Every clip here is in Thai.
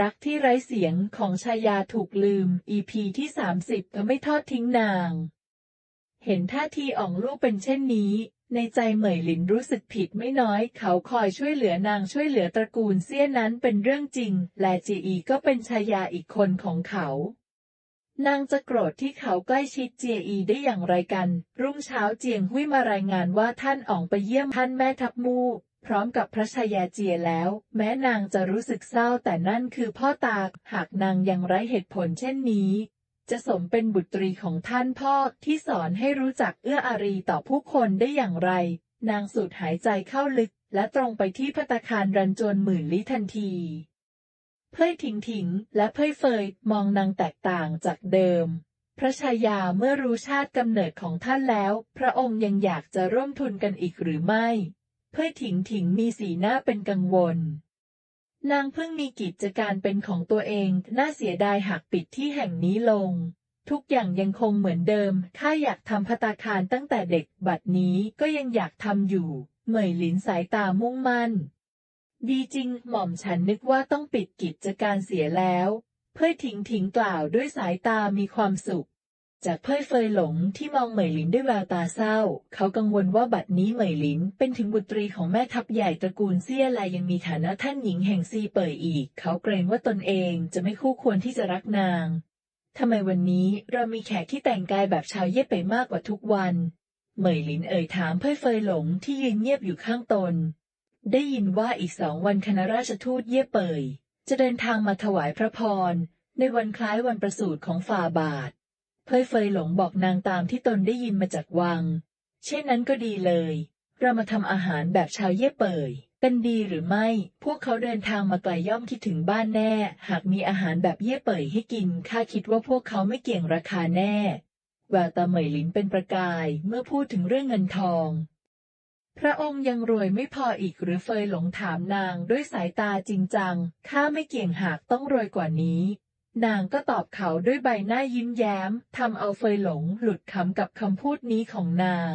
รักที่ไร้เสียงของชายาถูกลืม EP ที่ 30ก็ไม่ทอดทิ้งนาง เห็นท่าทีอ่องลูกเป็นเช่นนี้ ในใจเหมยหลินรู้สึกผิดไม่น้อย เขาคอยช่วยเหลือนางช่วยเหลือตระกูลเซี่ยนั้นเป็นเรื่องจริง และจีอีก็เป็นชายาอีกคนของเขา นางจะโกรธที่เขาใกล้ชิดเจียอีได้อย่างไรกัน รุ่งเช้าเจียงหุยมารายงานว่าท่านอ่องไปเยี่ยมท่านแม่ทัพมู พร้อมกับพระชายาเจียแล้ว แม้นางจะรู้สึกเศร้าแต่นั่นคือพ่อตา หากนางยังไร้เหตุผลเช่นนี้ จะสมเป็นบุตรีของท่านพ่อที่สอนให้รู้จักเอื้ออารีต่อผู้คนได้อย่างไร นางสูดหายใจเข้าลึก และตรงไปที่พัตคารรันจวนหมื่นลิทันที เพ่ยถิงถิงและเพ่ยเฟยมองนางแตกต่างจากเดิมพระชายาเมื่อรู้ชาติกำเนิดของท่านแล้ว พระองค์ยังอยากจะร่วมทุนกันอีกหรือไม่ พ่ยถิงถิงมีสีหน้าเป็นกังวล นางเพิ่งมีกิจการเป็นของตัวเอง น่าเสียดายหากปิดที่แห่งนี้ลง ทุกอย่างยังคงเหมือนเดิม ข้าอยากทำพัตาคารตั้งแต่เด็ก บัดนี้ก็ยังอยากทำอยู่ เหมยหลินสายตามุ่งมั่น ดีจริง หม่อมฉันนึกว่าต้องปิดกิจการเสียแล้ว เพ่ยถิงถิงกล่าวด้วยสายตามีความสุข จากเพ่ยเฟยหลงที่มองเหมยหลินด้วยแววตาเศร้า เขากังวลว่าบัดนี้เหมยหลินเป็นถึงบุตรีของแม่ทัพใหญ่ตระกูลเซี่ยละยังมีฐานะท่านหญิงแห่งซีเป่ยอีก เขาเกรงว่าตนเองจะไม่คู่ควรที่จะรักนาง ทำไมวันนี้เรามีแขกที่แต่งกายแบบชาวเย่ไปมากกว่าทุกวัน เหมยหลินเอ่ยถามเพ่ยเฟยหลงที่ยืนเงียบอยู่ข้างตน ได้ยินว่าอีกสองวันคณะราชทูตเย่เป่ยจะเดินทางมาถวายพระพรในวันคล้ายวันประสูติของฝ่าบาท เพ่ยเฟยหลงบอกนางตามที่ตนได้ยินมาจากวัง เช่นนั้นก็ดีเลย เรามาทำอาหารแบบชาวเย่เป่ยกันดีหรือไม่ พวกเขาเดินทางมาไกลย่อมคิดถึงบ้านแน่ หากมีอาหารแบบเย่เปยให้กิน ข้าคิดว่าพวกเขาไม่เกี่ยงราคาแน่แววตาเหมยหลินเป็นประกายเมื่อพูดถึงเรื่องเงินทอง พระองค์ยังรวยไม่พออีกหรือเฟยหลงถามนางด้วยสายตาจริงจัง ข้าไม่เกี่ยงหากต้องรวยกว่านี้ นางก็ตอบเขาด้วยใบหน้ายิ้มแย้มทำเอาเฟยหลงหลุดขำกับคำพูดนี้ของนาง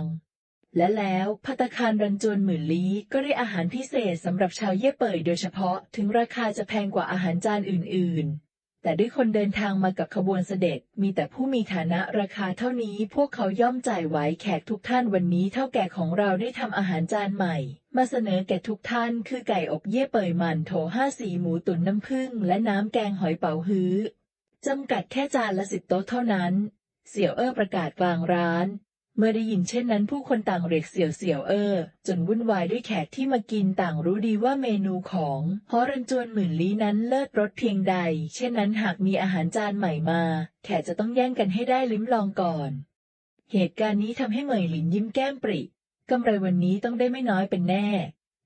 และแล้วพัตคารรันจวนหมื่นลี้ก็ได้อาหารพิเศษสำหรับชาวเย่เป่ยโดยเฉพาะถึงราคาจะแพงกว่าอาหารจานอื่นๆ แต่ด้วยคนเดินทางมากับขบวนเสด็จ มีแต่ผู้มีฐานะราคาเท่านี้พวกเขาย่อมจ่ายไหวแขกทุกท่านวันนี้เท่าแก่ของเราได้ทำอาหารจานใหม่ มาเสนอแก่ทุกท่านคือไก่อบเย่เป่ยหมันโถห้าสีหมูตุ๋นน้ำผึ้งและน้ำแกงหอยเป๋าฮื้อจำกัดแค่จานละสิบโต๊ะเท่านั้น เสี่ยวเอ้อประกาศกลางร้าน เมื่อได้ยินเช่นนั้นผู้คนต่างเรียกเสี่ยวเสี่ยวเออจนวุ่นวายด้วยแขกที่มากินต่างรู้ดีว่าเมนูของฮอรันจวนหมื่นลี้นั้นเลิศรสเพียงใด เช่นนั้นหากมีอาหารจานใหม่มา แขกจะต้องแย่งกันให้ได้ลิ้มลองก่อน เหตุการณ์นี้ทำให้เหมยหลินยิ้มแก้มปริกำไรวันนี้ต้องได้ไม่น้อยเป็นแน่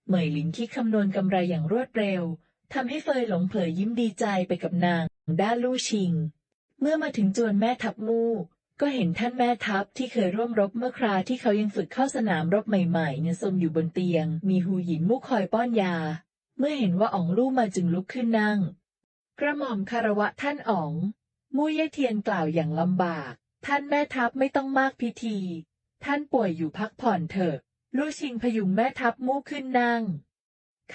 เหมยหลินคิดคำนวณกำไรอย่างรวดเร็วทำให้เฟยหลงเผยยิ้มดีใจไปกับนางด้าลู่ชิง เมื่อมาถึงจวนแม่ทัพมู่ ก็เห็นท่านแม่ทัพที่เคยร่วมรบเมื่อคราที่เขายังฝึกเข้าสนามรบใหม่ๆเนี่ยสมอยู่บนเตียง มีหูหยินมู่คอยป้อนยา เมื่อเห็นว่าอ๋องลู่มาจึงลุกขึ้นนั่ง กระหม่อมคารวะท่านอ๋อง มู่เย่เทียนกล่าวอย่างลำบาก ท่านแม่ทัพไม่ต้องมากพิธี ท่านป่วยอยู่พักผ่อนเถอะ ลู่ชิงพยุงแม่ทัพมู่ขึ้นนั่ง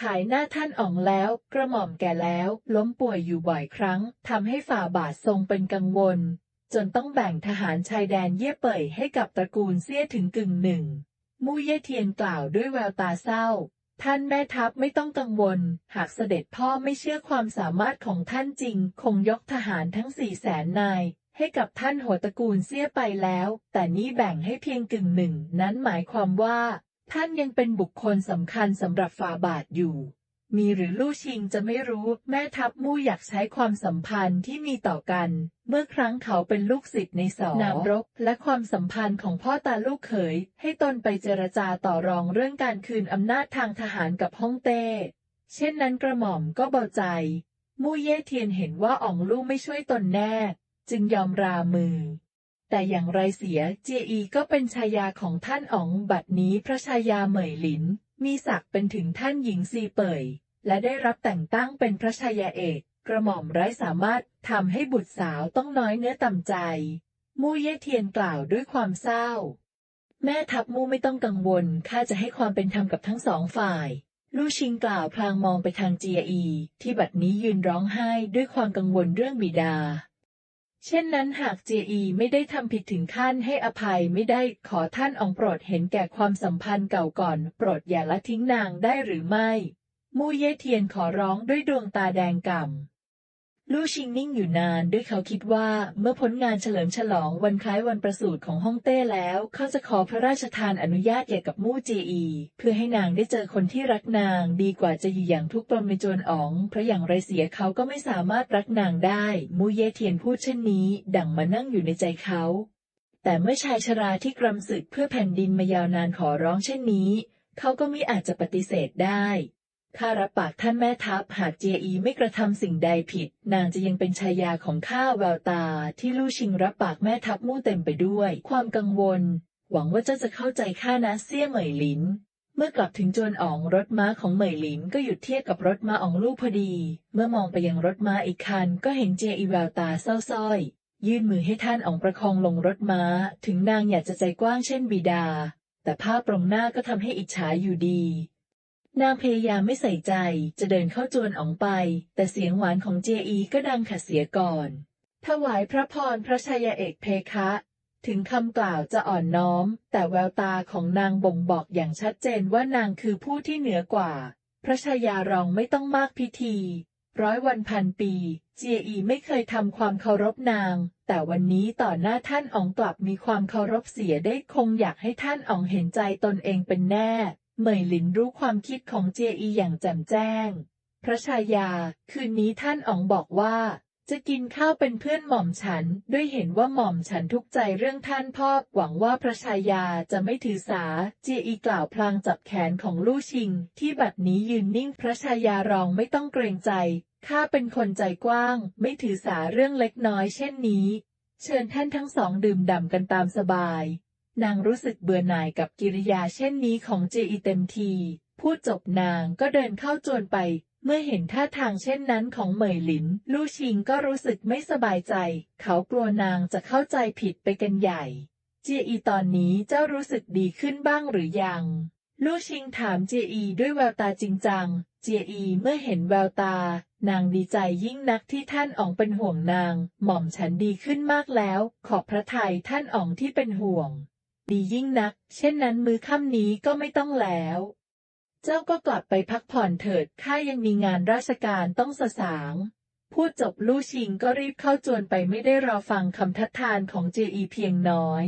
ขายหน้าท่านอ๋องแล้ว กระหม่อมแก่แล้ว ล้มป่วยอยู่บ่อยครั้งทำให้ฝ่าบาททรงเป็นกังวล จนต้องแบ่งทหารชายแดนเย่เป่ยให้กับตระกูลเซี่ยถึงกึ่งหนึ่ง มู่เย่เทียนกล่าวด้วยแววตาเศร้า ท่านแม่ทัพไม่ต้องกังวล หากเสด็จพ่อไม่เชื่อความสามารถของท่านจริง คงยกทหารทั้งสี่แสนนาย ให้กับท่านหัวตระกูลเซี่ยไปแล้ว แต่นี่แบ่งให้เพียงกึ่งหนึ่ง นั้นหมายความว่า ท่านยังเป็นบุคคลสำคัญสำหรับฝ่าบาทอยู่ มีหรือลู่ชิงจะไม่รู้ แม่ทัพมู่อยากใช้ความสัมพันธ์ที่มีต่อกัน เมื่อครั้งเขาเป็นลูกศิษย์ในสอนามรบ และความสัมพันธ์ของพ่อตาลูกเขย ให้ตนไปเจรจาต่อรองเรื่องการคืนอำนาจทางทหารกับฮ่องเต้ เช่นนั้นกระหม่อมก็เบาใจ มู่เย่เทียนเห็นว่าอ่องลู่ไม่ช่วยตนแน่ จึงยอมรามือแต่อย่างไรเสียเจียอีก็เป็นชายาของท่านอ๋องบัดนี้พระชายาเหมยหลิน มีศักดิ์เป็นถึงท่านหญิงซีเป่ย และได้รับแต่งตั้งเป็นพระชายาเอก กระหม่อมไร้สามารถทำให้บุตรสาวต้องน้อยเนื้อต่ำใจ มู่เย่เทียนกล่าวด้วยความเศร้า แม่ทัพมู่ไม่ต้องกังวลข้าจะให้ความเป็นธรรมกับทั้งสองฝ่าย ลู่ชิงกล่าวพลางมองไปทางเจียอี ที่บัดนี้ยืนร้องไห้ด้วยความกังวลเรื่องบิดา เช่นนั้นหากเจียอีไม่ได้ทำผิดถึงขั้นให้อภัยไม่ได้ขอท่านอองโปรดเห็นแก่ความสัมพันธ์เก่าก่อน โปรดอย่าละทิ้งนางได้หรือไม่ มู่เย่เทียนขอร้องด้วยดวงตาแดงก่ำ ลู่ชิงนิ่งอยู่นานด้วยเขาคิดว่าเมื่อพ้นงานเฉลิมฉลองวันคล้ายวันประสูติของฮ่องเต้แล้ว เขาจะขอพระราชทานอนุญาตแก่กับมู่เจอี เพื่อให้นางได้เจอคนที่รักนางดีกว่าจะอยู่อย่างทุกข์ตรมในจนอ๋องเพราะอย่างไรเสียเขาก็ไม่สามารถรักนางได้ มู่เย่เทียนพูดเช่นนี้ ดั่งมานั่งอยู่ในใจเขาแต่เมื่อชายชราที่กรำศึกเพื่อแผ่นดินมายาวนานขอร้องเช่นนี้ เขาก็มิอาจจะปฏิเสธได้ ข้ารับปากท่านแม่ทัพหากเจียอีไม่กระทำสิ่งใดผิด นางจะยังเป็นชายาของข้าแววตา ที่ลู่ชิงรับปากแม่ทัพมู่เต็มไปด้วย ความกังวล หวังว่าเจ้าจะเข้าใจข้านะเซี่ยเหมยหลิน เมื่อกลับถึงจวนอ๋องรถม้าของเหมยหลินก็หยุดเทียบกับรถม้าอ๋องลู่พอดี เมื่อมองไปยังรถม้าอีกคัน ก็เห็นเจียอีแววตาเศร้าส้อย ยื่นมือให้ท่านอ๋องประคองลงรถม้า ถึงนางอยากจะใจกว้างเช่นบิดา แต่ภาพตรงหน้าก็ทำให้อิจฉาอยู่ดี นางพยายามไม่ใส่ใจจะเดินเข้าจวนอองไป แต่เสียงหวานของเจอีก็ดังขัดเสียก่อน ถวายพระพรพระชายาเอกเพคะ ถึงคำกล่าวจะอ่อนน้อม แต่แววตาของนางบ่งบอกอย่างชัดเจนว่านางคือผู้ที่เหนือกว่า พระชายารองไม่ต้องมากพิธี ร้อยวันพันปี เจียอีไม่เคยทำความเคารพนาง แต่วันนี้ต่อหน้าท่านอองกลับมีความเคารพเสียได้คงอยากให้ท่านอองเห็นใจตนเองเป็นแน่ เหมยหลินรู้ความคิดของเจียอีอย่างแจ่มแจ้ง พระชายา คืนนี้ท่านอ๋องบอกว่า จะกินข้าวเป็นเพื่อนหม่อมฉัน ด้วยเห็นว่าหม่อมฉันทุกใจเรื่องท่านพ่อ หวังว่าพระชายาจะไม่ถือสา เจียอีกล่าวพลางจับแขนของลู่ชิง ที่บัดนี้ยืนนิ่งพระชายารองไม่ต้องเกรงใจ ข้าเป็นคนใจกว้าง ไม่ถือสาเรื่องเล็กน้อยเช่นนี้ เชิญท่านทั้งสองดื่มด่ำกันตามสบาย นางรู้สึกเบื่อหน่ายกับกิริยาเช่นนี้ของเจอีเต็มที พูดจบนางก็เดินเข้าจวนไป เมื่อเห็นท่าทางเช่นนั้นของเหมยหลิน ลู่ชิงก็รู้สึกไม่สบายใจ เขากลัวนางจะเข้าใจผิดไปกันใหญ่ เจียอีตอนนี้เจ้ารู้สึกดีขึ้นบ้างหรือยัง ลู่ชิงถามเจียอีด้วยแววตาจริงจัง เจียอีเมื่อเห็นแววตา นางดีใจยิ่งนักที่ท่านอ๋องเป็นห่วงนาง หม่อมฉันดีขึ้นมากแล้ว ขอบพระทัยท่านอ๋องที่เป็นห่วง ดียิ่งนัก เช่นนั้นมือค่ำนี้ก็ไม่ต้องแล้ว เจ้าก็กลับไปพักผ่อนเถิด ข้ายังมีงานราชการต้องสสาง พูดจบลู่ชิงก็รีบเข้าจวนไปไม่ได้รอฟังคำทัดทานของเจอีเพียงน้อย